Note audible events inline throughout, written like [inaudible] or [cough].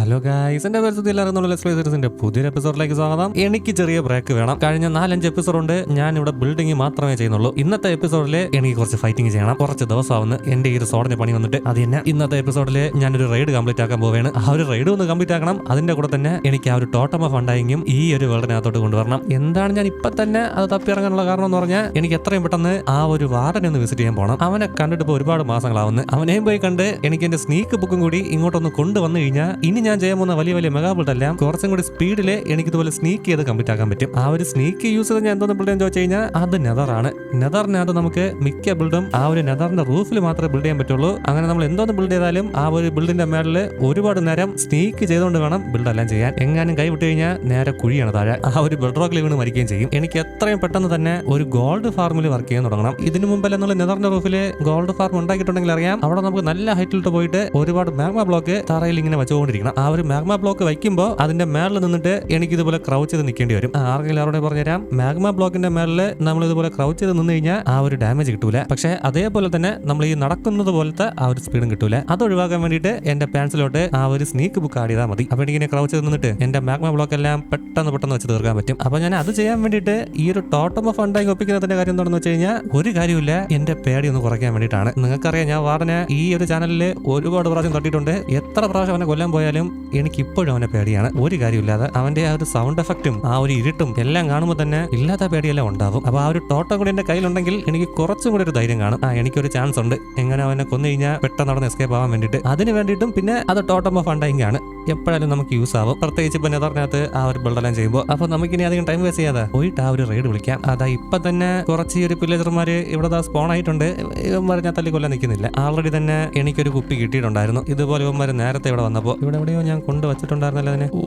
Hello guys എന്റെ പേര് എല്ലാവരും പുതിയൊരു എപ്പിസോഡിലേക്ക് സ്വാഗതം. എനിക്ക് ചെറിയ ബ്രേക്ക് വേണം. കഴിഞ്ഞ നാലഞ്ച് എപ്പിസോഡ് ഉണ്ട് ഞാൻ ഇവിടെ ബിൽഡിംഗ് മാത്രമേ ചെയ്യുന്നുള്ളൂ. ഇന്നത്തെ എപ്പിസോഡിൽ എനിക്ക് കുറച്ച് ഫൈറ്റിംഗ് ചെയ്യണം. കുറച്ച് ദിവസമാവുന്നു. എന്റെ ഈ ഒരു പണി വന്നിട്ട്. അത് തന്നെ. ഇന്നത്തെ എപ്പിസോഡിൽ ഞാനൊരു റൈഡ് കംപ്ലീറ്റ് ആക്കാൻ പോവുകയാണ്. ആ ഒരു റൈഡ് ഒന്ന് കംപ്ലീറ്റ് ആക്കണം. അതിന്റെ കൂടെ തന്നെ എനിക്ക് ആ ഒരു ടോട്ടം ഓഫ് ഫണ്ടായെങ്കിലും ഈ ഒരു വേൾഡിനകത്തോട്ട് കൊണ്ടുവരണം. എന്താണ് ഞാൻ ഇപ്പൊ തന്നെ അത് തപ്പിയിറങ്ങാനുള്ള കാരണം എന്ന് പറഞ്ഞാൽ എനിക്ക് എത്രയും പെട്ടെന്ന് ആ ഒരു വാർഡനെ ഒന്ന് വിസിറ്റ് ചെയ്യാൻ പോകണം അവനെ കണ്ടിട്ട് ഇപ്പോൾ ഒരുപാട് മാസങ്ങളാവുന്നു. അവനെയും പോയി കണ്ട് എനിക്ക് എന്റെ സ്നീക്ക് ബുക്കും കൂടി ഇങ്ങോട്ടൊന്ന് കൊണ്ടുവന്നു കഴിഞ്ഞാൽ ഇനി ഞാൻ ചെയ്യാൻ പോകുന്ന വലിയ വലിയ മെഗാ ബിൽഡ് എല്ലാം കുറച്ചും കൂടി സ്പീഡിൽ എനിക്ക് ഇതുപോലെ സ്നീക്ക് ചെയ്ത് കംപ്ലീറ്റ് ആക്കാൻ പറ്റും. ആ ഒരു സ്നീക്ക് യൂസ് ചെയ്ത് ഞാൻ എന്തോന്ന് ബിൽഡ് ചോദിച്ചു കഴിഞ്ഞാൽ അത് നെതറാണ് നെതറിനകത്ത് നമുക്ക് മിക്ക ബിൽഡും ആ ഒരു നെതറിന്റെ റൂഫിൽ മാത്രമേ ബിൽഡ് ചെയ്യാൻ പറ്റുള്ളൂ. അങ്ങനെ നമ്മൾ എന്തോന്ന് ബിൽഡ് ചെയ്താലും ആ ഒരു ബിൽഡിന്റെ മേളിൽ ഒരുപാട് നേരം സ്നീക്ക് ചെയ്തുകൊണ്ട് വേണം ബിൽഡ് എല്ലാം ചെയ്യാൻ. എങ്ങാനും കൈ വിട്ട് കഴിഞ്ഞാൽ നേരെ കുഴിയാണ് താഴെ. ആ ഒരു ബെഡ് റോക്കിൽ വീണ് മരിക്കുകയും ചെയ്യും. എനിക്ക് എത്രയും പെട്ടെന്ന് തന്നെ ഒരു ഗോൾഡ് ഫാർമിൽ വർക്ക് ചെയ്യാൻ തുടങ്ങണം. ഇതിനു മുമ്പല്ല നമ്മൾ നെതറിന്റെ റൂഫിൽ ഗോൾഡ് ഫാർം ഉണ്ടാക്കിയിട്ടുണ്ടെങ്കിൽ അറിയാം. അവിടെ നമുക്ക് നല്ല ഹൈറ്റിലോട്ട് പോയിട്ട് ഒരുപാട് മാഗ്മ ബ്ലോക്ക് തറയിൽ ഇങ്ങനെ വെച്ചുകൊണ്ടിരിക്കണം. ആ ഒരു മാഗ്മ ബ്ലോക്ക് വയ്ക്കുമ്പോൾ അതിന്റെ മേളിൽ നിന്നിട്ട് എനിക്ക് ഇതുപോലെ ക്രൗച്ച് ചെയ്ത് നിൽക്കേണ്ടി വരും. ആർക്കെങ്കിലും അവരോട് പറഞ്ഞുതരാം മാഗ്മ ബ്ലോക്കിന്റെ മേളിൽ നമ്മൾ ഇതുപോലെ ക്രൗച്ച് ചെയ്ത് നിന്ന് കഴിഞ്ഞാൽ ആ ഒരു ഡാമേജ് കിട്ടൂല. പക്ഷേ അതേപോലെ തന്നെ നമ്മൾ ഈ നടക്കുന്നത് പോലത്തെ ആ ഒരു സ്പീഡും കിട്ടൂല. അത് ഒഴിവാക്കാൻ വേണ്ടിയിട്ട് എന്റെ പാൻസിലോട്ട് ആ ഒരു സ്നീക്ക് ബുക്ക് ആഡ് ചെയ്താൽ മതി. അപ്പൊ എനിക്കിങ്ങനെ ക്രൗച്ച് ചെയ്ത് നിന്നിട്ട് എന്റെ മാഗ്മ ബ്ലോക്ക് എല്ലാം പെട്ടെന്ന് പെട്ടെന്ന് വെച്ച് തീർക്കാൻ പറ്റും. അപ്പൊ ഞാൻ അത് ചെയ്യാൻ വേണ്ടിയിട്ട് ഈ ഒരു ടോട്ടം ഓഫ് ഫണ്ടായി ഒപ്പിക്കുന്നതിന്റെ കാര്യം എന്താണെന്ന് വെച്ച് കഴിഞ്ഞാൽ ഒരു കാര്യമില്ല എന്റെ പേടി ഒന്ന് കുറയ്ക്കാൻ വേണ്ടിയിട്ടാണ്. നിങ്ങൾക്കറിയാം ഞാൻ വാർഡനെ ഈ ഒരു ചാനലിൽ ഒരുപാട് പ്രാവശ്യം തട്ടിയിട്ടുണ്ട്. എത്ര പ്രാവശ്യം അവനെ കൊല്ലാൻ പോയാലും എനിക്ക് ഇപ്പോഴും അവനെ പേടിയാണ്. ഒരു കാര്യമില്ലാതെ അവന്റെ ആ ഒരു സൗണ്ട് എഫക്റ്റും ആ ഒരു ഇരുട്ടും എല്ലാം കാണുമ്പോൾ തന്നെ ഇല്ലാത്ത പേടിയെല്ലാം ഉണ്ടാവും. അപ്പൊ ആ ഒരു ടോട്ടം കൂടി എന്റെ കയ്യിലുണ്ടെങ്കിൽ എനിക്ക് കുറച്ചും കൂടി ഒരു ധൈര്യം കാണും. ആ എനിക്കൊരു ചാൻസ് ഉണ്ട്. എങ്ങനെ അവനെ കൊന്നു കഴിഞ്ഞാൽ പെട്ടെന്ന് അവിടെ എസ്കേപ്പ് ആവാൻ വേണ്ടിയിട്ട്. അതിന് വേണ്ടിയിട്ടും പിന്നെ അത് ടോട്ടം ഓഫ് ഫണ്ടായിങ് ആണ്. എപ്പോഴായാലും നമുക്ക് യൂസ് ആവും. പ്രത്യേകിച്ച് ഇപ്പൊ നെതറിനകത്ത് ആ ഒരു ബിൽഡെല്ലാം ചെയ്യുമ്പോൾ അപ്പൊ നമുക്ക് ഇനി അധികം ടൈം വേസ്റ്റ് ചെയ്യാതെ പോയിട്ട് ആ ഒരു റെയ്ഡ് വിളിക്കാം. അതാ ഇപ്പൊ തന്നെ കുറച്ച് ഒരു പില്ലേജർമാര് ഇവിടെ സ്പോൺ ആയിട്ടുണ്ട്. ഇവന്മാർ ഞാൻ തല്ലിക്കൊല്ലാൻ നിൽക്കുന്നില്ല. ആൾറെഡി തന്നെ എനിക്കൊരു കുപ്പി കിട്ടിയിട്ടുണ്ടായിരുന്നു. ഇതുപോലെ ഇവന്മാർ നേരത്തെ ഇവിടെ വന്നപ്പോൾ ഇവിടെ എവിടെയോ ഞാൻ കൊണ്ട് വെച്ചിട്ടുണ്ടായിരുന്നല്ലോ അതിനെ. ഓ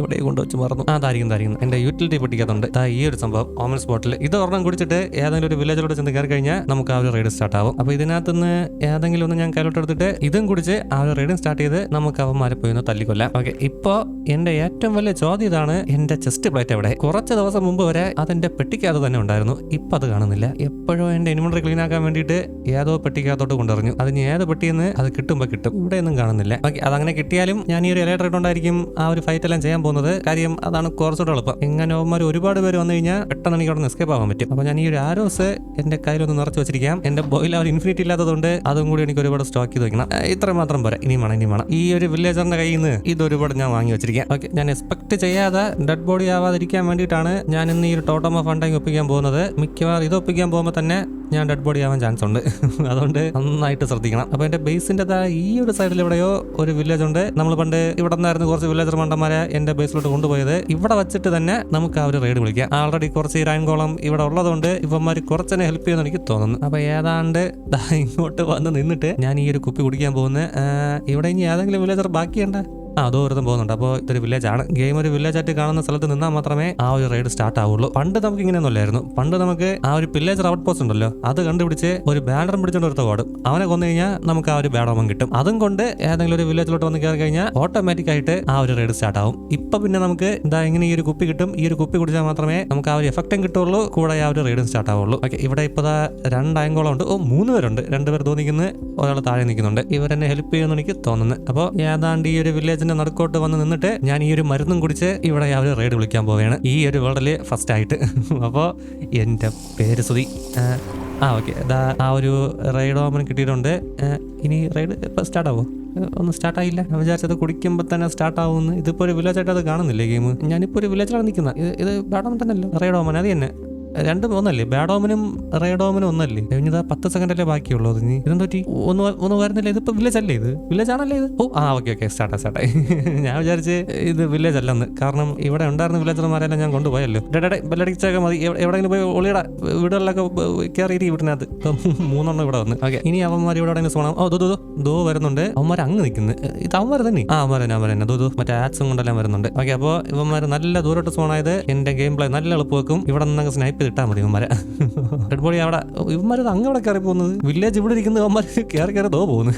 എവിടെയോ കൊണ്ട് വെച്ച് മറന്നു. അതായിരിക്കും അതായിരിക്കും എന്റെ യൂട്ടിലിറ്റി പൊട്ടിക്കാത്തുണ്ട് ഈ ഒരു സംഭവം ഓമൻ സ്പോട്ടിൽ ഇത് ഒരെണ്ണം കുടിച്ചിട്ട് ഏതെങ്കിലും ഒരു വില്ലേജിലോട്ട് ചെന്ന് കയറി കഴിഞ്ഞാൽ നമുക്ക് ആ ഒരു റൈഡ് സ്റ്റാർട്ട് ആവും. അപ്പൊ ഇതിനകത്ത് നിന്ന് ഏതെങ്കിലും ഒന്ന് ഞാൻ കയ്യിലോട്ട് എടുത്തിട്ട് ഇതും കുടിച്ച് ആ ഒരു റൈഡിങ് സ്റ്റാർട്ട് ചെയ്ത് നമുക്ക് അവന്മാരെ പോയി ഒന്ന് തല്ലിക്കൊല്ലാം. ഓക്കെ ഇപ്പോ എന്റെ ഏറ്റവും വലിയ ചോദ്യം ഇതാണ് എന്റെ ചെസ്റ്റ് പ്ലേറ്റ് എവിടെ? കുറച്ച് ദിവസം മുമ്പ് വരെ അതെന്റെ പെട്ടിക്കകത്ത് തന്നെ ഉണ്ടായിരുന്നു. ഇപ്പൊ അത് കാണുന്നില്ല. എപ്പോഴോ എന്റെ ഇൻവെന്ററി ക്ലീൻ ആക്കാൻ വേണ്ടിയിട്ട് ഏതോ പെട്ടിക്കകത്തോട്ട് കൊണ്ടുവന്നു അതിന് ഏത് പെട്ടിയെന്ന് അത് കിട്ടുമ്പോ കിട്ടും. ഇവിടെ ഒന്നും കാണുന്നില്ല. ഓക്കെ അതങ്ങനെ കിട്ടിയാലും ഞാൻ ഈ ഒരു ഇലക്ട്രിക് ഇട്ടുകൊണ്ടായിരിക്കും ആ ഒരു ഫൈറ്റ് എല്ലാം ചെയ്യാൻ പോകുന്നത്. കാര്യം അതാണ് കുറച്ചുകൂടെ എളുപ്പം. ഇങ്ങനെ അവന്മാർ ഒരുപാട് പേര് വന്നു കഴിഞ്ഞാൽ പെട്ടെന്ന് എനിക്ക് അവിടെ എസ്കേപ്പ് ആവാൻ പറ്റും. അപ്പോൾ ഞാൻ ഈ ഒരു ആരോസ് എന്റെ കയ്യിലൊന്ന് നിറച്ച് വെച്ചിരിക്കാം. എന്റെ ബോയിൽ അവർ ഇൻഫിനിറ്റി ഇല്ലാത്തതുകൊണ്ട് അതും കൂടി എനിക്ക് ഒരുപാട് സ്റ്റോക്ക് ചെയ്ത് വെക്കണം. ഇത്ര മാത്രം പോരാ. ഇനി വേണം ഇനി വേണം. ഈ ഒരു വില്ലേജറിന്റെ കയ്യിൽ നിന്ന് ഇത് ഒരുപാട് ഞാൻ വാങ്ങി വെച്ചിരിക്കാം. ഓക്കെ ഞാൻ എക്സ്പെക്ട് ചെയ്യാതെ ഡെഡ് ബോഡി ആവാതിരിക്കാൻ വേണ്ടിയിട്ടാണ് ഞാൻ ഇന്ന് ഈ ഒരു ടോട്ടം ഓഫ് ഫണ്ടായി ഒപ്പിക്കാൻ പോകുന്നത്. മിക്കവാറും ഇത് ഒപ്പിക്കാൻ പോകുമ്പോൾ തന്നെ ഞാൻ ഡെഡ് ബോഡി ആവാൻ ചാൻസ് ഉണ്ട്. [laughs] അതുകൊണ്ട് നന്നായിട്ട് ശ്രദ്ധിക്കണം. അപ്പൊ എന്റെ ബേസിന്റെ ഈ ഒരു സൈഡിൽ എവിടെയോ ഒരു വില്ലേജ് ഉണ്ട്. നമ്മൾ പണ്ട് ഇവിടെ നിന്നായിരുന്നു കുറച്ച് വില്ലേജർ മണ്ടന്മാരെ എന്റെ ബേസിലോട്ട് കൊണ്ടുപോയത്. ഇവിടെ വെച്ചിട്ട് തന്നെ നമുക്ക് ആ ഒരു റൈഡ് വിളിക്കാം. ആൾറെഡി കുറച്ച് ഇറാൻകോളം ഇവിടെ ഉള്ളതുകൊണ്ട് ഇവന്മാർ കുറച്ചെന്നെ ഹെൽപ്പ് ചെയ്യുമെന്ന് എനിക്ക് തോന്നുന്നു. അപ്പൊ ഏതാണ്ട് ഇങ്ങോട്ട് വന്ന് നിന്നിട്ട് ഞാൻ ഈ ഒരു കുപ്പി കുടിക്കാൻ പോകുന്നത് ഇവിടെ ഇനി ഏതെങ്കിലും വില്ലേജർ ബാക്കിയുണ്ട്? ആ അതോ ഒരുത്തം പോകുന്നുണ്ട്. അപ്പോൾ ഇതൊരു വില്ലേജ് ആണ്. ഗെയിം ഒരു വില്ലേജ് ആയിട്ട് കാണുന്ന സ്ഥലത്ത് നിന്നാൽ മാത്രമേ ആ ഒരു റൈഡ് സ്റ്റാർട്ട് ആവുള്ളൂ. പണ്ട് നമുക്ക് ഇങ്ങനെയൊന്നുമില്ലായിരുന്നു. പണ്ട് നമുക്ക് ആ ഒരു വില്ലേജ് റൗട്ട് പോസ്റ്റ് ഉണ്ടല്ലോ. അത് കണ്ടുപിടിച്ച് ഒരു ബാനറും പിടിച്ചോണ്ട് ഒരുത്ത ഓടും. അവനെ കൊന്നു കഴിഞ്ഞാൽ നമുക്ക് ആ ഒരു ബാഡോമം കിട്ടും. അതും കൊണ്ട് ഏതെങ്കിലും ഒരു വില്ലേജിലോട്ട് വന്ന് കയറി കഴിഞ്ഞാൽ ഓട്ടോമാറ്റിക് ആയിട്ട് ആ ഒരു റൈഡ് സ്റ്റാർട്ട് ആവും. ഇപ്പൊ പിന്നെ നമുക്ക് എന്താ ഇങ്ങനെ ഈ ഒരു കുപ്പി കിട്ടും? ഈ ഒരു കുപ്പി കുടിച്ചാൽ മാത്രമേ നമുക്ക് ആ ഒരു എഫക്റ്റും കിട്ടുള്ളൂ. കൂടെ ആ ഒരു റൈഡും സ്റ്റാർട്ട് ആവുള്ളൂ. ഓക്കെ ഇവിടെ ഇപ്പോൾ രണ്ട് അയങ്കോളം ഉണ്ട്. ഓ മൂന്ന് പേരുണ്ട്. രണ്ടുപേർ തോന്നിക്കുന്നു ഒരാൾ താഴെ നിൽക്കുന്നുണ്ട് ഇവരെന്നെ ഹെൽപ്പ് ചെയ്യുമെന്ന് എനിക്ക് തോന്നുന്നു. അപ്പോൾ ഏതാണ്ട് ഈ ഒരു വില്ലേജിന്റെ നടുക്കോട്ട് വന്ന് നിന്നിട്ട് ഞാൻ ഈ ഒരു മരുന്നും കുടിച്ച് ഇവിടെ അവർ റൈഡ് വിളിക്കാൻ പോവുകയാണ്. ഈ ഒരു വേൾഡിൽ ഫസ്റ്റ് ആയിട്ട്. [laughs] അപ്പോൾ എന്റെ പേര് സുതി ആ, ഓക്കെ ദാ ആ ഒരു റൈഡ് ഓമൻ കിട്ടിയിട്ടുണ്ട്. ഇനി റൈഡ് സ്റ്റാർട്ട് ആവോ? ഒന്നും സ്റ്റാർട്ട് ആയില്ല. ഞാൻ വിചാരിച്ചത് കുടിക്കുമ്പോൾ തന്നെ സ്റ്റാർട്ട് ആവുമെന്ന്. ഇതിപ്പോൾ ഒരു വില്ലേജായിട്ട് അത് കാണുന്നില്ലേ ഗെയിം ഞാനിപ്പോൾ ഒരു വില്ലേജിലാണ് നിൽക്കുന്നത് ഇത് ഇത് ബാഡോമൻ തന്നെയല്ലോ? റൈഡ് ഓമൻ അത് തന്നെ. രണ്ടും ഒന്നല്ലേ? ബാഡോമിനും റേഡോമിനും ഒന്നല്ലേ? കഴിഞ്ഞത് പത്ത് സെക്കൻഡ് അല്ലേ ബാക്കിയുള്ളൂ ഇനി. ഇതെന്താ പറ്റി? ഒന്ന് ഒന്ന് വരുന്നില്ല? ഇതിപ്പോ വില്ലേജ് അല്ലേ ഇത്? വില്ലേജ് ആണല്ലേ ഇത്? ഓ ആ ഓക്കെ ഓക്കെ സ്റ്റാർട്ടാ സ്റ്റാർട്ടായി ഞാൻ വിചാരിച്ച് ഇത് വില്ലേജ് അല്ലെന്ന് കാരണം ഇവിടെ ഉണ്ടായിരുന്ന വില്ലേജർമാരെല്ലാം ഞാൻ കൊണ്ടുപോയല്ലോ. ഡേ ബെല്ലടിച്ചൊക്കെ മതി. എവിടെ- എവിടെയെങ്കിലും പോയി ഒളിയുടെ. വീടുകളിലൊക്കെ കയറിയിട്ട് വീട്ടിനകത്ത്. ഇപ്പം [laughs] മൂന്നെണ്ണം ഇവിടെ വന്ന്. ഓക്കെ ഇനി അവന്മാർ ഇവിടെ എവിടെയെങ്കിലും സോണം ഓ ദോ ദോ, ദോ വരുന്നുണ്ട്. അവന്മാർ അങ്ങ് നിൽക്കുന്നു. ഇത് അവന്മാർ തന്നെ. ആ അവന്മാർ തന്നെ അവന്മാർ തന്നെ. ദോ ദോ മറ്റേ ആക്സും കൊണ്ടെല്ലാം വരുന്നുണ്ട്. ഓക്കെ അപ്പോൾ ഇവന്മാർ നല്ല ദൂരോട്ട് സോണായത് എന്റെ ഗെയിം പ്ലേ നല്ല എളുപ്പമാക്കും. ഇവിടെ നിന്ന് സ്നൈപ്പ് ചെയ്തിട്ടാൽ മതി ഇവന്മാരെ. ഡെഡ് ബോഡി അവിടെ ഇവന്മാർ അങ്ങ് അവിടെ കയറി പോകുന്നത്? വില്ലേജ് ഇവിടെ ഇരിക്കുന്ന ഇവന്മാർ കയറി കയറി തോ പോകുന്നു?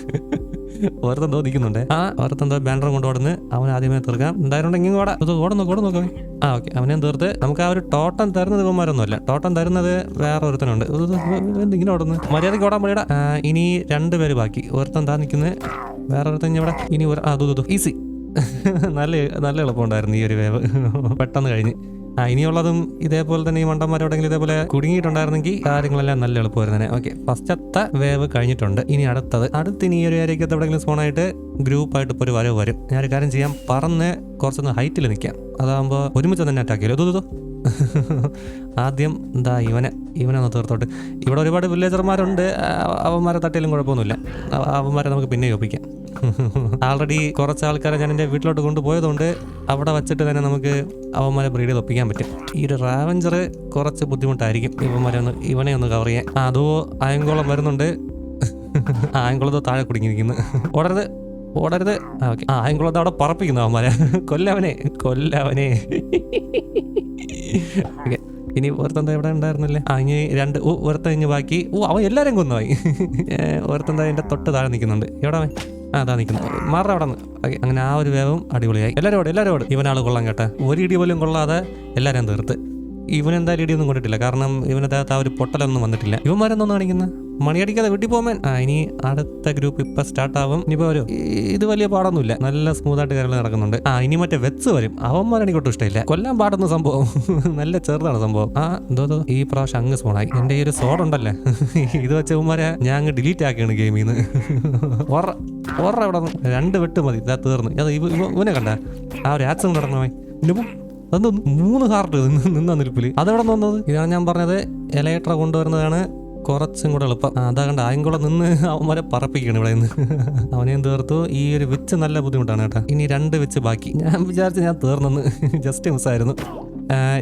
ഓരോരുത്തൻ ദോ നിൽക്കുന്നുണ്ട്. ആ ഓരോരുത്തൻ ദോ ബാനർ ഓടുന്ന്. അവൻ ആദ്യമേ തീർക്കാം. എന്തായാലും ഓടാ ഓടുന്നു ഓടുന്നു ആ ഓക്കെ അവനെ തീർത്ത്. നമുക്ക് ആ ഒരു ടോട്ടം തരുന്നത് ഇവന്മാരൊന്നുമല്ല. ടോട്ടം തരുന്നത് വേറെ ഒരുത്തനുണ്ട്. ഇങ്ങനെ ഓടുന്നു? മര്യാദയ്ക്ക് ഓടാൻ മതിയുടെ ഇനി രണ്ട് പേര് ബാക്കി. ഒരുത്തൻ താ നിൽക്കുന്നത് വേറെ ഒരുത്തൻ ഇവിടെ ഇനി ഒരു ദൂ ഈസി [laughs] നല്ല നല്ല എളുപ്പമുണ്ടായിരുന്നു ഈ ഒരു വേവ്. പെട്ടെന്ന് കഴിഞ്ഞ്. ആ ഇനിയുള്ളതും ഇതേപോലെ തന്നെ ഈ മണ്ടന്മാരോടെങ്കിലും ഇതേപോലെ കുടുങ്ങിയിട്ടുണ്ടായിരുന്നെങ്കിൽ കാര്യങ്ങളെല്ലാം നല്ല എളുപ്പമായിരുന്നേ ഓക്കെ ഫസ്റ്റത്തെ വേവ് കഴിഞ്ഞിട്ടുണ്ട്. ഇനി അടുത്തത്. അടുത്ത് ഇനി ഒരു ഏരിയക്കകത്ത് എവിടെയെങ്കിലും സ്പോണായിട്ട് ഗ്രൂപ്പായിട്ട് ഇപ്പോൾ ഒരു വരവ് വരും. ഞാനൊരു കാര്യം ചെയ്യാം. പറന്ന് കുറച്ചൊന്ന് ഹൈറ്റിൽ നിൽക്കാം. അതാകുമ്പോൾ ഒരുമിച്ച് തന്നെ അറ്റാക്ക് ചെയ്യലോ ഇതോ ആദ്യം എന്താ ഇവനെ ഇവനെ ഒന്ന് തീർത്തോട്ട്. ഇവിടെ ഒരുപാട് വില്ലേജർമാരുണ്ട് അവന്മാരെ തട്ടിയാലും കുഴപ്പമൊന്നുമില്ല. അവന്മാരെ നമുക്ക് പിന്നെ ഒപ്പിക്കാം. [laughs] ആൾറെഡി കുറച്ച് ആൾക്കാരെ ഞാൻ എന്റെ വീട്ടിലോട്ട് കൊണ്ടുപോയതുകൊണ്ട് അവിടെ വച്ചിട്ട് തന്നെ നമുക്ക് അവന്മാരെ ബ്രീഡ് ചെയ്ത് ഒപ്പിക്കാൻ പറ്റും. ഈ ഒരു റാവഞ്ചർ കുറച്ച് ബുദ്ധിമുട്ടായിരിക്കും ഇവന്മാരെ ഒന്ന് ഇവനെ ഒന്ന് കവർ ചെയ്യാൻ. അതോ അയങ്കോളം വരുന്നുണ്ട്. [laughs] ആ അയങ്കുളത്ത് താഴെ കുടുങ്ങിയിരിക്കുന്നു. [laughs] ഓടരുത് ഓടരുത്. ഓക്കെ. ആ അയങ്കുളത്ത് അവിടെ പറപ്പിക്കുന്നു അവന്മാരെ. കൊല്ലവനെ കൊല്ലവനെ ഓക്കെ. ഇനി ഒരുത്തന്ത എവിടെ ഉണ്ടായിരുന്നില്ലേ? ആ ഇനി രണ്ട് ഓ ഒരുത്തൻ ഇനി ബാക്കി. ഓ അവ എല്ലാവരും കൊന്നുപോയി. ഒരുത്തന്ത എന്റെ തൊട്ട് താഴെ നിൽക്കുന്നുണ്ട്. എവിടെ അതാ നിൽക്കുന്നത് മാറ അവിടെ അങ്ങനെ ആ ഒരു വേവും അടിപൊളിയായി. എല്ലാവരും എല്ലാവരോട് എല്ലാവരും ഓട് ഇവനാൾ കൊള്ളാൻ കേട്ടെ. ഒരു ഇടി പോലും കൊള്ളാതെ എല്ലാവരും തീർത്ത്. ഇവൻ എന്തായാലും ഇടിയൊന്നും കൊണ്ടിട്ടില്ല. കാരണം ഇവനകത്ത് ആ ഒരു പൊട്ടലൊന്നും വന്നിട്ടില്ല. ഇവന്മാരെന്തോന്ന് കാണിക്കുന്നത് മണിയടിക്കാതെ വീട്ടിൽ പോകാൻ ആ ഇനി അടുത്ത ഗ്രൂപ്പ് ഇപ്പൊ സ്റ്റാർട്ട് ആവും. ഇനിയിപ്പോ വരും ഇത് വലിയ പാടൊന്നുമില്ല. നല്ല സ്മൂത്ത് ആയിട്ട് കാര്യങ്ങൾ നടക്കുന്നുണ്ട്. ആ ഇനി മറ്റേ വെച്ച് വരും. അവന്മാരെ എനിക്ക് ഒട്ടും ഇഷ്ടമില്ല. കൊല്ലാൻ പാടുന്ന സംഭവം. [laughs] നല്ല ചെറുതാണ് സംഭവം. ആ എന്തോ ഈ പ്രാവശ്യം അങ്ങ് സ്പോണായി എന്റെ ഈ ഒരു സോഡ് ഉണ്ടല്ലേ? [laughs] ഇത് വെച്ച ഇവന്മാരെ ഞാൻ അങ്ങ് ഡിലീറ്റ് ആക്കിയാണ് ഗെയിമിൽ നിന്ന് ഓറ ഇവിടെ രണ്ട് വെട്ട് മതി. ഇതാ തീർന്ന്. അത് ഇവ ഇവ- ഇവനെ കണ്ട? ആ ഒരു ആക്സിഡന്റ് നടന്നു പോയി. അത് മൂന്ന് ഹാർട്ട് നിന്നാ നിൽപ്പിൽ അതെവിടെ നിന്ന് വന്നത്? ഇതാണ് ഞാൻ പറഞ്ഞത്. എലക്ട്ര കൊണ്ടുവരുന്നതാണ്. കുറച്ചും കൂടെ എളുപ്പം. അതാകണ്ട അതാ കണ്ട ആയങ്കുളം നിന്ന് അവന്മാരെ പറപ്പിക്കണം ഇവിടെ നിന്ന് [laughs] അവനെയും തീർത്തു ഈ ഒരു വെച്ച് നല്ല ബുദ്ധിമുട്ടാണ് കേട്ടോ. ഇനി രണ്ട് വെച്ച് ബാക്കി. ഞാൻ വിചാരിച്ചു ഞാൻ തീർന്നെന്ന്. [laughs] ജസ്റ്റ് മിസ്സായിരുന്നു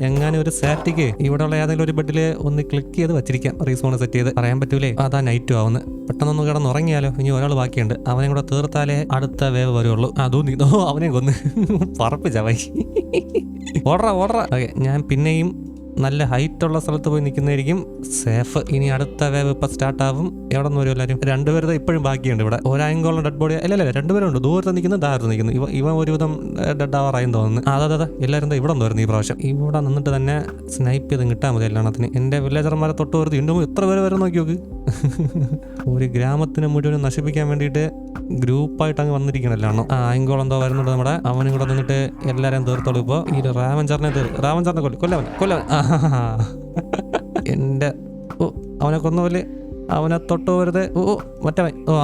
എങ്ങാനും ഒരു സാറ്റിക്ക് ഇവിടെ ഉള്ള ഏതെങ്കിലും ഒരു ബെഡിൽ ഒന്ന് ക്ലിക്ക് ചെയ്ത് വെച്ചിരിക്കാം. റീസോൺ സെറ്റ് ചെയ്ത്. പറയാൻ പറ്റൂലേ? അതാ നൈറ്റും ആവുന്നത്. പെട്ടെന്നൊന്ന് കിടന്ന് ഉറങ്ങിയാലോ? ഇനി ഒരാൾ ബാക്കിയുണ്ട്. അവനെ കൂടെ തീർത്താലേ അടുത്ത വേവ് വരുള്ളൂ. അതോ നീ ഓ അവനെ കൊന്ന്. [laughs] പറപ്പിച്ച ഓടറ ഓടറ. ഓക്കെ ഞാൻ പിന്നെയും നല്ല ഹൈറ്റ് ഉള്ള സ്ഥലത്ത് പോയി നിൽക്കുന്നതായിരിക്കും. സേഫ് ഇനി അടുത്ത വേവ് ഇപ്പൊ സ്റ്റാർട്ട് ആവും. എവിടെ നിന്ന് വരും എല്ലാവരും? രണ്ടുപേരുടെ ഇപ്പോഴും ബാക്കിയുണ്ട് ഇവിടെ. ഒരാങ്കോളം ഡെഡ് ബോഡി അല്ല അല്ല രണ്ടുപേരും ഉണ്ട്. ദൂരത്ത് നിൽക്കുന്നു ദാരത്ത് നിൽക്കുന്നു. ഇവ ഇവ ഒരുവിധം ഡെഡ് ആവാറായെന്ന് തോന്നുന്നു. അതെ അതെ എല്ലാവരും ഇവിടെ നിന്ന് വരുന്നു ഈ പ്രാവശ്യം. ഇവിടെ നിന്നിട്ട് തന്നെ സ്നൈപ്പ് ചെയ്ത് കിട്ടാൻ മതി എല്ലാണത്തിന് എന്റെ വില്ലേജർമാരെ തൊട്ട് വരുത്തി ഉണ്ടോ എത്ര പേര് വരും നോക്കി നോക്ക്. [laughs] ഒരു ഗ്രാമത്തിനെ മുഴുവൻ നശിപ്പിക്കാൻ വേണ്ടിയിട്ട് ഗ്രൂപ്പായിട്ട് അങ്ങ് വന്നിരിക്കണല്ലോ. ആ അയങ്കോളം എന്തോ വരുന്നുണ്ട് നമ്മുടെ. അവനും കൂടെ നിന്നിട്ട് എല്ലാവരെയും തീർത്തോളൂ ഇപ്പോൾ ഈ ഒരു റാവഞ്ചറിനെ തീർ റാവഞ്ചറിനെ കൊല്ലം കൊല്ലവൻ കൊല്ലവൻ എന്റെ ഓ അവനെ കൊന്നുപോലെ അവനെ തൊട്ട് വരുത് ഓ മറ്റവൻ ഓ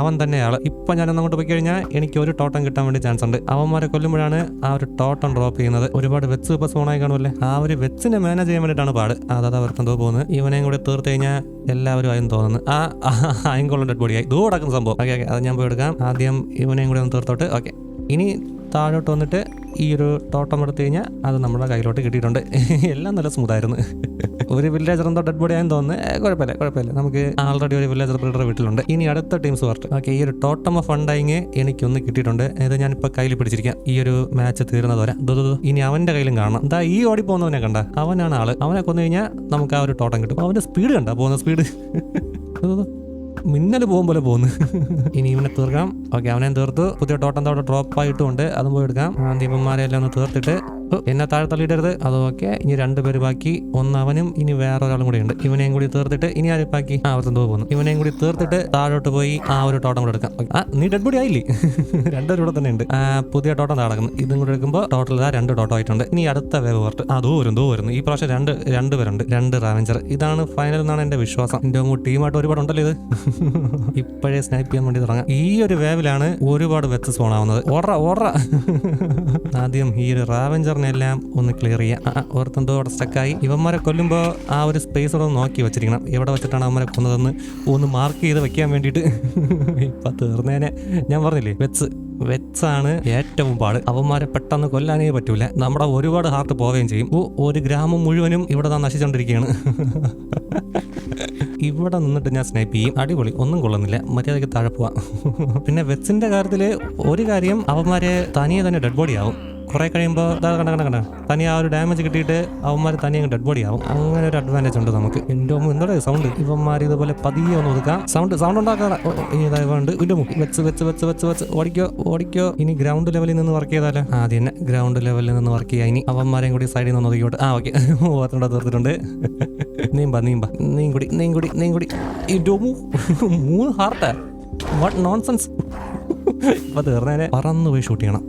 അവൻ തന്നെയാൾ ഇപ്പം ഞാൻ അങ്ങോട്ട് പോയി കഴിഞ്ഞാൽ എനിക്ക് ഒരു ടോട്ടം കിട്ടാൻ വേണ്ടി ചാൻസ് ഉണ്ട്. അവന്മാരെ കൊല്ലുമ്പോഴാണ് ആ ഒരു ടോട്ടം ഡ്രോപ്പ് ചെയ്യുന്നത്. ഒരുപാട് വെച്ച് ഇപ്പം സോണായി കാണുമല്ലേ ആ ഒരു വെച്ചിനെ മാനേജ് ചെയ്യാൻ വേണ്ടിയിട്ടാണ് പാട്. അതാ അവർക്ക് എന്തോ പോകുന്നത്. ഇവനെയും കൂടി തീർത്ത് കഴിഞ്ഞാൽ എല്ലാവരും ആയും തോന്നുന്നു. ആ അയങ്കോളം ഡെഡ് ബോഡിയായി ദൂ കിടക്കുന്ന സംഭവം. ഓക്കെ ഓക്കെ അത് ഞാൻ പോയി എടുക്കാം. ആദ്യം ഇവനെയും കൂടി ഒന്ന് തീർത്തോട്ട്. ഓക്കെ ഇനി താഴോട്ട് വന്നിട്ട് ഈ ഒരു ടോട്ടം എടുത്തു കഴിഞ്ഞാൽ അത് നമ്മുടെ കയ്യിലോട്ട് കിട്ടിയിട്ടുണ്ട്. [laughs] എല്ലാം നല്ല സ്മൂത്തായിരുന്നു [laughs] ഒരു വില്ലേജർ എന്തോ ഡെഡ് ബോഡി ആയെന്ന് തോന്നുന്നു. കുഴപ്പമില്ല കുഴപ്പമില്ല. നമുക്ക് ആൾറെഡി ഒരു വില്ലേജർ ബ്രീഡർ വീട്ടിലുണ്ട്. ഇനി അടുത്ത ടീംസ് വർക്ക് ഓക്കെ ഈ ഒരു ടോട്ടം ഓഫ് ഫണ്ടായിങ് എനിക്കൊന്ന് കിട്ടിയിട്ടുണ്ട്. ഇത് ഞാനിപ്പോൾ കയ്യിൽ പിടിച്ചിരിക്കാം. ഈ ഒരു മാച്ച് തീർന്നത് വരെ. ദോ, ദോ, ദോ. ഇനി അവന്റെ കയ്യിലും കാണണം. എന്താ ഈ ഓടി പോകുന്നവനെ കണ്ട. അവനാണ് ആൾ. അവനെ കൊന്നു കഴിഞ്ഞാൽ നമുക്ക് ആ ഒരു ടോട്ടം കിട്ടും. അവന്റെ സ്പീഡ് കണ്ട പോകുന്ന സ്പീഡ് [laughs] മിന്നൽ പോകും പോലെ പോകുന്നു. ഇനി ഇവനെ തീർക്കാം ഓക്കെ അവനെ തീർത്തു. പുതിയ ടോട്ടം തോട്ടം ഡ്രോപ്പ് ആയിട്ടുണ്ട് അതും പോയി എടുക്കാം. ദീപന്മാരെ എല്ലാം ഒന്ന് തീർത്തിട്ട് എന്നെ താഴെ തള്ളിയിടരുത് അത് ഓക്കെ ഇനി രണ്ട് പേര് ബാക്കി. ഒന്ന് അവനും ഇനി വേറെ ഒരാളും കൂടി ഉണ്ട് ഇവനെയും കൂടി തീർത്തിട്ട് ഇനി ആര് ബാക്കി? ആ അവർ എന്തോ പോകുന്നു. ഇവനെയും കൂടി തീർത്തിട്ട് താഴോട്ട് പോയി ആ ഒരു ടോട്ടം കൂടെ എടുക്കാം. ആ നീ ഡെഡ് ബോഡി ആയില്ലേ? [laughs] രണ്ടുപേരും കൂടെ തന്നെ ഉണ്ട്. പുതിയ ടോട്ടം നടക്കുന്നു ഇതും കൂടെ എടുക്കുമ്പോൾ ടോട്ടൽ രണ്ട് ടോട്ടം ആയിട്ടുണ്ട്. ഇനി അടുത്ത വേവ് പോർട്ട്. ആ ദൂ വരും ദൂ വരുന്നു ഈ പ്രാവശ്യം രണ്ട് രണ്ട് പേരുണ്ട്. രണ്ട് റാവഞ്ചർ. ഇതാണ് ഫൈനൽ എന്നാണ് എന്റെ വിശ്വാസം. എന്റെ ടീമായിട്ട് ഒരുപാട് ഉണ്ടല്ലോ ഇത്. [laughs] ഇപ്പോഴേ സ്നൈപ്പ് ചെയ്യാൻ വേണ്ടി തുടങ്ങാം. ഈ ഒരു വേവിലാണ് ഒരുപാട് വെച്ച് സ്പോൺ ആവുന്നത് ഓറ ഓറ [laughs] ആദ്യം ഈ ഒരു റാവഞ്ചറിനെ എല്ലാം ഒന്ന് ക്ലിയർ ചെയ്യാം. ആ, ആ, ഓർത്തെന്തോ അവിടെ സ്റ്റക്കായി ഇവന്മാരെ കൊല്ലുമ്പോൾ ആ ഒരു സ്പേസ് അവിടെ നോക്കി വെച്ചിരിക്കണം. ഇവിടെ വെച്ചിട്ടാണ് അവന്മാരെ കൊന്നതെന്ന് ഒന്ന് മാർക്ക് ചെയ്ത് വെക്കാൻ വേണ്ടിയിട്ട്. [laughs] ഇപ്പം തീർന്നേനെ. ഞാൻ പറഞ്ഞില്ലേ വെച്ച് വെച്ചാണ് ഏറ്റവും പാട്. അവന്മാരെ പെട്ടെന്ന് കൊല്ലാനേ പറ്റൂല. നമ്മുടെ ഒരുപാട് ഹാർട്ട് പോവുകയും ചെയ്യും. ഒരു ഗ്രാമം മുഴുവനും ഇവിടെ നാം നശിച്ചുകൊണ്ടിരിക്കുകയാണ് [laughs] ഇവിടെ നിന്നിട്ട് ഞാൻ സ്നൈപ്പ് ചെയ്യും. അടിപൊളി. ഒന്നും കൊള്ളുന്നില്ല. മര്യാദയ്ക്ക് താഴെ പോവാം. [laughs] പിന്നെ വെച്ചിന്റെ കാര്യത്തിൽ ഒരു കാര്യം അവന്മാരെ തനിയെ തന്നെ ഡെഡ് ബോഡി ആവും. കുറെ കഴിയുമ്പോൾ കണ്ട കണ്ട കണ്ട. തനി ആ ഒരു ഡാമേജ് കിട്ടിയിട്ട് അവന്മാർ തനിയെ ഡെഡ് ബോഡി ആവും. അങ്ങനെ ഒരു അഡ്വാന്റേജ് ഉണ്ട് നമുക്ക്. എന്റെ എന്തോടെ സൗണ്ട് ഇവന്മാർ ഇതുപോലെ പതിയെ ഒന്ന് ഒതുക്കാം. സൗണ്ട് സൗണ്ട് ഉണ്ടാക്കാൻ ഇതായതുകൊണ്ട് ഇല്ല വെച്ച് വെച്ച് വെച്ച് വെച്ച് വെച്ച്. ഓടിക്കോ ഓടിക്കോ. ഇനി ഗ്രൗണ്ട് ലെവലിൽ നിന്ന് വർക്ക് ചെയ്താലോ? ആദ്യം തന്നെ. ഗ്രൗണ്ട് ലെവലിൽ നിന്ന് വർക്ക് ചെയ്യാം. ഇനി അവന്മാരെയും കൂടി സൈഡിൽ നിന്ന് ഒതുക്കിയോട്ട് ആ ഓക്കെ [laughs] ഓർത്തുണ്ട് തീർത്തിട്ടുണ്ട്. നീമ്പ [laughs] നീമ്പ നീയും കൂടി നീയും കൂടി നീയും കൂടി. ഈ ഡോമു [laughs] മൂന്ന് ഹാർട്ട് വാട്ട് നോൺസെൻസ് ഇപ്പൊ തീർന്നേനെ. പറന്നു പോയി ഷൂട്ട് ചെയ്യണം.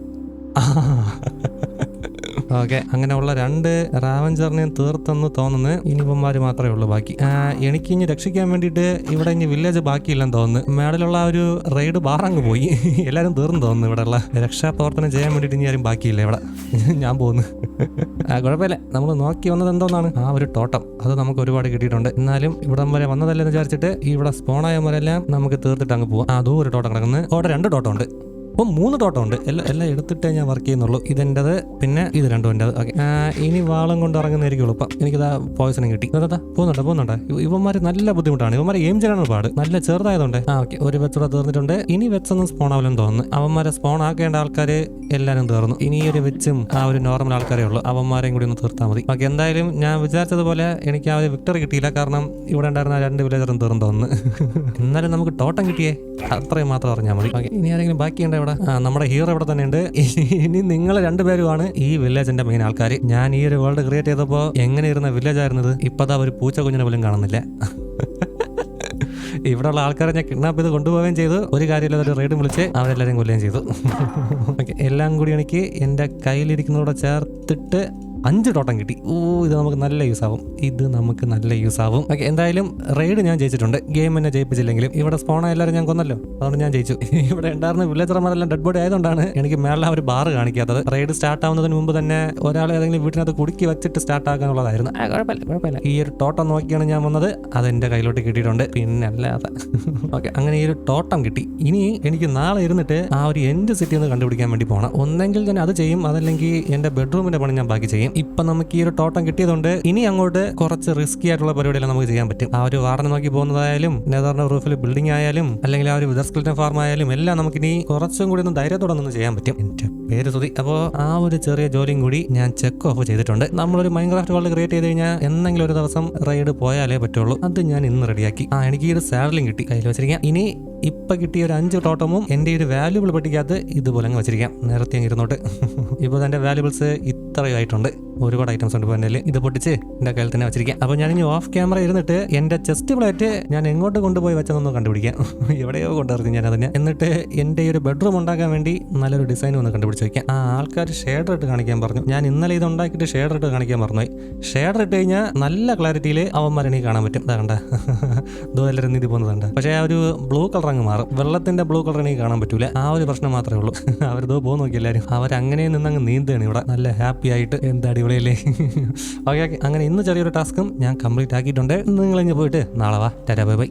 [laughs] ഓക്കെ അങ്ങനെയുള്ള രണ്ട് റാവഞ്ചറിനെയും തീർത്തെന്ന് തോന്നുന്നു. ഇനിയിപ്പന്മാര് മാത്രമേ ഉള്ളൂ ബാക്കി. എനിക്ക് ഇനി രക്ഷിക്കാൻ വേണ്ടിയിട്ട് ഇവിടെ ഇനി വില്ലേജ് ബാക്കിയില്ലെന്ന് തോന്നുന്നു. മേളിലുള്ള ഒരു റെയ്ഡ് ബാറങ്ങ് പോയി. [laughs] എല്ലാവരും തീർന്നു തോന്നുന്നു ഇവിടെയുള്ള. രക്ഷാപ്രവർത്തനം ചെയ്യാൻ വേണ്ടിയിട്ട് ഇനി ആരും ബാക്കിയില്ല ഇവിടെ. [laughs] ഞാൻ പോകുന്നു കുഴപ്പമില്ല. നമ്മൾ നോക്കി വന്നത് എന്തോന്നാണ്? ആ ഒരു ടോട്ടം അത് നമുക്ക് ഒരുപാട് കിട്ടിയിട്ടുണ്ട്. എന്നാലും ഇവിടം വരെ വന്നതല്ലെന്ന് വിചാരിച്ചിട്ട് ഇവിടെ സ്പോണായവരെല്ലാം നമുക്ക് തീർത്തിട്ട് അങ്ങ് പോകാം അതും ഒരു ടോട്ടം കിടക്കുന്നത് അവിടെ രണ്ട് ടോട്ടം ഉണ്ട്. അപ്പം മൂന്ന് തോട്ടം ഉണ്ട് എല്ലാം എല്ലാം എടുത്തിട്ടേ ഞാൻ വർക്ക് ചെയ്യുന്നുള്ളൂ. ഇതെന്റെത് പിന്നെ ഇത് രണ്ടും എന്റെ ഓക്കെ. ഇനി വാളം കൊണ്ട് ഇറങ്ങുന്നതായിരിക്കുള്ളൂ. ഇപ്പം എനിക്കിതാ പോയിസണും കിട്ടി. അതാ പോകുന്നുണ്ട് പോകുന്നുണ്ട്. ഇവന്മാർ നല്ല ബുദ്ധിമുട്ടാണ്. ഇവന്മാർ എയിം ചെയ്യാനാണ് പാട്. നല്ല ചെറുതായതുകൊണ്ട്. ആ ഓക്കെ. ഒരു വെച്ചൂടെ തീർന്നിട്ടുണ്ട്. ഇനി വെച്ചൊന്നും സ്പോൺ ആവില്ലെന്ന് തോന്നുന്നു. അവന്മാരെ സ്പോൺ ആക്കേണ്ട ആൾക്കാർ എല്ലാവരും തീർന്നു. ഇനി ഒരു വെച്ചും ആ ഒരു നോർമൽ ആൾക്കാരേ ഉള്ളൂ. അവന്മാരെയും കൂടി ഒന്ന് തീർത്താൽ മതി. ഓക്കെ എന്തായാലും ഞാൻ വിചാരിച്ചതുപോലെ എനിക്ക് ആ ഒരു വിക്ടറി കിട്ടിയില്ല. കാരണം ഇവിടെ ഉണ്ടായിരുന്ന ആ രണ്ട് വില്ലേജറും തീർന്നു തോന്നുന്നു. [laughs] എന്നാലും നമുക്ക് ടോട്ടം കിട്ടിയേ. അത്രയും മാത്രം അറിഞ്ഞാൽ മതി. ഓക്കെ. ഇനി ആരെങ്കിലും ബാക്കി ഇവിടെ ആ നമ്മുടെ ഹീറോ ഇവിടെ തന്നെ ഉണ്ട് ഇനി നിങ്ങൾ രണ്ടുപേരുമാണ് ഈ വില്ലേജിന്റെ മെയിൻ ആൾക്കാർ ഞാൻ ഈ ഒരു വേൾഡ് ക്രിയേറ്റ് ചെയ്തപ്പോൾ എങ്ങനെ ഇരുന്ന വില്ലേജ് ആയിരുന്നത്? ഇപ്പതാ ഒരു പൂച്ച കുഞ്ഞിനെ പോലും കാണുന്നില്ല. [laughs] ഇവിടെയുള്ള ആൾക്കാരെ ഞാൻ കിഡ്നാപ്പ് ചെയ്ത് കൊണ്ടുപോവുകയും ചെയ്തു. ഒരു കാര്യമില്ലാതെ ഒരു റെയ്ഡും വിളിച്ച് അവരെല്ലാവരും കൊല്ലുകയും ചെയ്തു. [laughs] എല്ലാം കൂടി എനിക്ക് എന്റെ കയ്യിലിരിക്കുന്നതോടെ ചേർത്തിട്ട് അഞ്ച് ടോട്ടം കിട്ടി. ഓ ഇത് നമുക്ക് നല്ല യൂസ് ആവും. ഇത് നമുക്ക് നല്ല യൂസ് ആവും. ഓക്കെ എന്തായാലും റെയ്ഡ് ഞാൻ ജയിച്ചിട്ടുണ്ട്. ഗെയിം എന്നെ ജയിപ്പിച്ചില്ലെങ്കിലും ഇവിടെ സ്പോണ എല്ലാവരും ഞാൻ കൊന്നല്ലോ. അതുകൊണ്ട് ഞാൻ ജയിച്ചു. [laughs] ഇവിടെ ഉണ്ടായിരുന്ന വില്ലേജർമാരെല്ലാം ഡെഡ് ബോഡി ആയതുകൊണ്ടാണ് എനിക്ക് മേളിൽ ഒരു ബാർ കാണിക്കാത്തത്. റെയ്ഡ് സ്റ്റാർട്ട് ആവുന്നതിന് മുമ്പ് തന്നെ ഒരാൾ ഏതെങ്കിലും വീട്ടിനകത്ത് കുടുക്കി വെച്ചിട്ട് സ്റ്റാർട്ട് ആക്കാനുള്ളതായിരുന്നു. കുഴപ്പമില്ല കുഴപ്പമില്ല. ഈ ഒരു ടോട്ടം നോക്കിയാണ് ഞാൻ വന്നത്. അത് എന്റെ കയ്യിലോട്ട് കിട്ടിയിട്ടുണ്ട്. പിന്നെ അല്ലാതെ. [laughs] ഓക്കെ അങ്ങനെ ഈ ഒരു ടോട്ടം കിട്ടി. ഇനി എനിക്ക് നാളെ ഇരുന്നിട്ട് ആ ഒരു എൻഡ് സിറ്റി ഒന്ന് കണ്ടുപിടിക്കാൻ വേണ്ടി പോകണം ഒന്നെങ്കിൽ ഞാൻ അത് ചെയ്യും. അതല്ലെങ്കിൽ എന്റെ ബെഡ്റൂമിന്റെ പണി ഞാൻ ബാക്കി ചെയ്യും. ഇപ്പൊ നമുക്ക് ഈ ഒരു ടോട്ടം കിട്ടിയതുകൊണ്ട് ഇനി അങ്ങോട്ട് കുറച്ച് റിസ്കി ആയിട്ടുള്ള പരിപാടിയെല്ലാം നമുക്ക് ചെയ്യാൻ പറ്റും. ആ ഒരു വാർഡ് നോക്കി പോകുന്നതായാലും നെതറിന്റെ റൂഫിൽ ബിൽഡിംഗ് ആയാലും അല്ലെങ്കിൽ ആ ഒരു വിദർസ്കൽറ്റൻ ഫാർം ആയാലും എല്ലാം നമുക്ക് ഇനി കുറച്ചും കൂടി ഒന്ന് ധൈര്യത്തോടെ ഒന്ന് ചെയ്യാൻ പറ്റും. എന്റെ പേര് സുതി അപ്പോൾ ആ ഒരു ചെറിയ ജോലിയും കൂടി ഞാൻ ചെക്ക് ഓഫ് ചെയ്തിട്ടുണ്ട്. നമ്മളൊരു മൈൻക്രാഫ്റ്റ് വേൾഡ് ക്രിയേറ്റ് ചെയ്ത് കഴിഞ്ഞാൽ എന്തെങ്കിലും ഒരു ദിവസം റൈഡ് പോയാലേ പറ്റുള്ളൂ. അത് ഞാൻ ഇന്ന് റെഡിയാക്കി ആ എനിക്ക് ഈ ഒരു സാലറിയും കിട്ടി. കയ്യിൽ വെച്ചിരിക്കാം. ഇനി ഇപ്പൊ കിട്ടിയ ഒരു അഞ്ച് ടോട്ടമും എന്റെ ഒരു വാല്യുബിൾ പെട്ടിക്കകത്ത് ഇതുപോലെ അങ്ങ് വെച്ചിരിക്കാം. നേരത്തെ അങ്ങ് ഇരുന്നോട്ട്. [laughs] ഇപ്പോൾ എന്റെ വാല്യുബിൾസ് ഇത്രയായിട്ടുണ്ട് ഒരുപാട് ഐറ്റംസ് ഉണ്ട് ഇപ്പോൾ ഇത് പൊട്ടിച്ച് എന്റെ കയ്യിൽ തന്നെ വെച്ചിരിക്കാം. ഞാൻ ഇനി ഓഫ് ക്യാമറ ഇരുന്നിട്ട് എന്റെ ചെസ്റ്റ് പ്ലേറ്റ് ഞാൻ എങ്ങോട്ട് കൊണ്ടുപോയി വെച്ചതെന്ന് കണ്ടുപിടിക്കാം. [laughs] എവിടെയോ കൊണ്ടുവരുന്നു ഞാൻ അതിനെ. എന്നിട്ട് എന്റെ ഒരു ബെഡ്റൂം ഉണ്ടാക്കാൻ വേണ്ടി നല്ലൊരു ഡിസൈൻ ഒന്ന് കണ്ടുപിടിച്ച് വെക്കാം. ആ ആൾക്കാർ ഷേഡർ ഇട്ട് കാണിക്കാൻ പറഞ്ഞു. ഞാൻ ഇന്നലെ ഇത് ഉണ്ടാക്കിയിട്ട് ഷേഡർ ഇട്ട് കാണിക്കാൻ പറഞ്ഞു ഷേഡർ ഇട്ട് കഴിഞ്ഞാൽ നല്ല ക്ലാരിറ്റിയിൽ അവന്മാരെ എനിക്ക് കാണാൻ പറ്റും. ഇതാ കണ്ട. [laughs] എല്ലാവരും നീതി പോകുന്നതുണ്ട് പക്ഷേ ആ ഒരു ബ്ലൂ കളർ അങ്ങ് മാറും. വെള്ളത്തിന്റെ ബ്ലൂ കളർ എനിക്ക് കാണാൻ പറ്റൂല. ആ ഒരു പ്രശ്നം മാത്രമേ ഉള്ളൂ. [laughs] അവരിതോ പോകുന്ന നോക്കി എല്ലാവരും. അവരങ്ങനെ നിന്നങ്ങ് നീന്തുകയാണ് ഇവിടെ. നല്ല ഹാപ്പി ആയിട്ട് എന്താ അടിപൊളിയല്ലേ? Okay okay. അങ്ങനെ ഇന്ന് ചെറിയൊരു ടാസ്കും ഞാൻ കംപ്ലീറ്റ് ആക്കിയിട്ടുണ്ട് നിങ്ങൾ ഇങ്ങ് പോയിട്ട് നാളെ വാ. Tata bye bye.